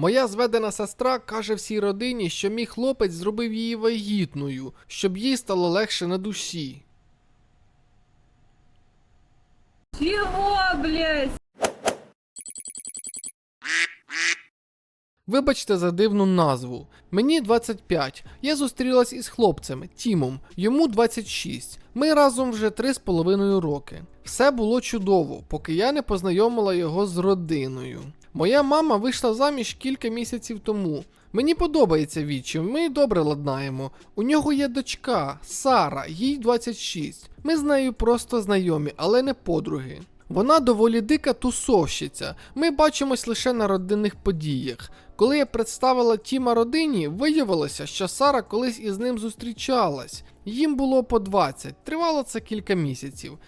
Моя зведена сестра каже всій родині, що мій хлопець зробив її вагітною, щоб їй стало легше на душі. Блядь? Вибачте за дивну назву. Мені 25. Я зустрілась із хлопцем Тімом, йому 26. Ми разом вже 3,5 роки. Все було чудово, поки я не познайомила його з родиною. Моя мама вийшла заміж кілька місяців тому. Мені подобається відчим, ми добре ладнаємо. У нього є дочка Сара, їй 26. Ми з нею просто знайомі, але не подруги. Вона доволі дика тусовщиця. Ми бачимось лише на родинних подіях. Коли я представила Тіма родині, виявилося, що Сара колись із ним зустрічалась. Їм було по 20, тривало це кілька місяців.